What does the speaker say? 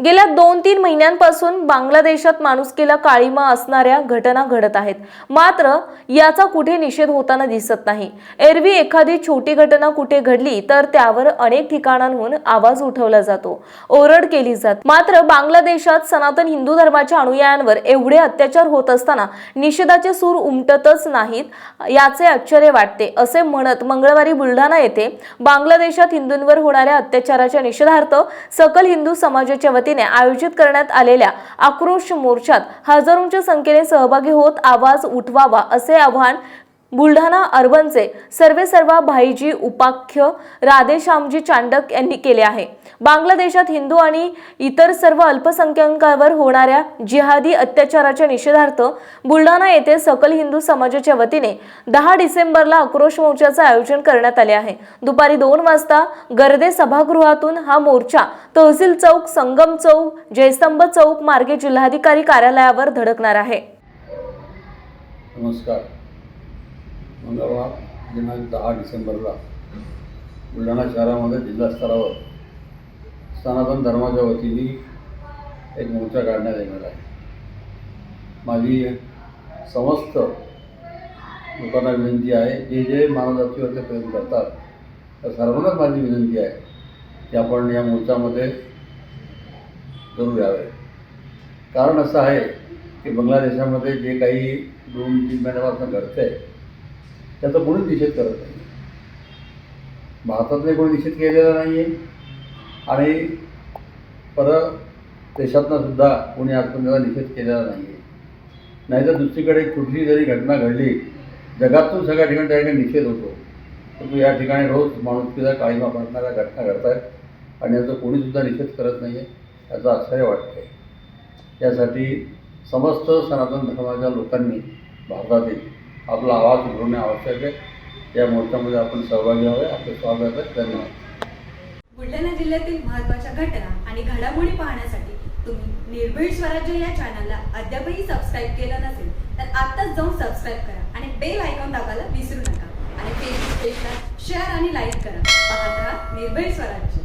गेल्या दोन तीन महिन्यांपासून बांगलादेशात माणुसकीला काळीमा असणाऱ्या घटना घडत आहेत. मात्र याचा कुठे निषेध होताना दिसत नाही. एरवी एखादी छोटी घटना कुठे घडली तर त्यावर अनेक ठिकाणांहून आवाज उठवला जातो. ओरड केली जात. मात्र बांगलादेशात सनातन हिंदू धर्माच्या अनुयायांवर एवढे अत्याचार होत असताना निषेधाचे सूर उमटतच नाहीत याचे आश्चर्य वाटते. असे म्हणत मंगळवारी बुलढाणा येथे बांगलादेशात हिंदूंवर होणाऱ्या अत्याचाराच्या निषेधार्थ सकल हिंदू समाजाच्या वतीने आयोजित करण्यात आलेल्या आक्रोश मोर्चात हजारोंच्या संख्येने सहभागी होत आवाज उठवावा असे आवाहन बुलढाणा अर्बनचे सर्वे सर्वा भाईजी उपाख्य राधेश्यामजी चांडक यांनी केले आहे. बांगलादेशात हिंदू आणि इतर सर्व अल्पसंख्याकांवर होणाऱ्या जिहादी अत्याचाराच्या निषेधार्थ बुलढाणा येथे सकल हिंदू समाजाच्या वतीने दहा डिसेंबरला आक्रोश मोर्चाचे आयोजन करण्यात आले आहे. दुपारी दोन वाजता गर्दे सभागृहातून हा मोर्चा तहसील चौक संगम चौक जयस्तंभ चौक मार्गे जिल्हाधिकारी कार्यालयावर धडकणार आहे. नमस्कार. मंगळवार दिनांक दहा डिसेंबरला बुलढाणा शहरामध्ये जिल्हास्तरावर सनातन धर्माच्या वतीने एक मोर्चा काढण्यात येणार आहे. माझी समस्त लोकांना विनंती आहे जे जे मानवजातीवरचे प्रयत्न करतात त्या सर्वांनाच माझी विनंती आहे की आपण या मोर्चामध्ये करू यावे. कारण असं आहे की बांगलादेशामध्ये जे काही दोन तीन महिन्यापासून घडतं आहे त्याचा कोणीच निषेध करत नाही. भारतातले कोणी निषेध केलेला नाही आहे आणि परत देशातनं सुद्धा कोणी आजपर्यंत त्याचा निषेध केलेला नाही आहे नाहीतर दुसरीकडे कुठली जरी घटना घडली जगातून सगळ्या ठिकाणी त्या ठिकाणी निषेध होतो. परंतु या ठिकाणी रोज माणुसकीचा काळीमा पडणाऱ्या घटना घडत आहेत आणि याचा कोणीसुद्धा निषेध करत नाही आहे याचं आश्चर्य वाटतं आहे यासाठी समस्त सनातन धर्माच्या लोकांनी भारतातील आपला आवाज उघडणे आवश्यक आहे. या मोर्चामध्ये आपण सहभागी व्हावे आपले स्वागत आहे. धन्यवाद. बुलढाणा जिल्ह्यातील महत्त्वाच्या घटना आणि घडामोडी पाहण्यासाठी तुम्ही निर्भीड स्वराज्य या चॅनलला अद्यापही सबस्क्राईब केलं नसेल तर आत्ताच जाऊन सबस्क्राईब करा आणि बेल आयकॉन दाबायला विसरू नका. आणि फेसबुक पेजला शेअर आणि लाईक करा. पाहत राहा निर्भीड स्वराज्य.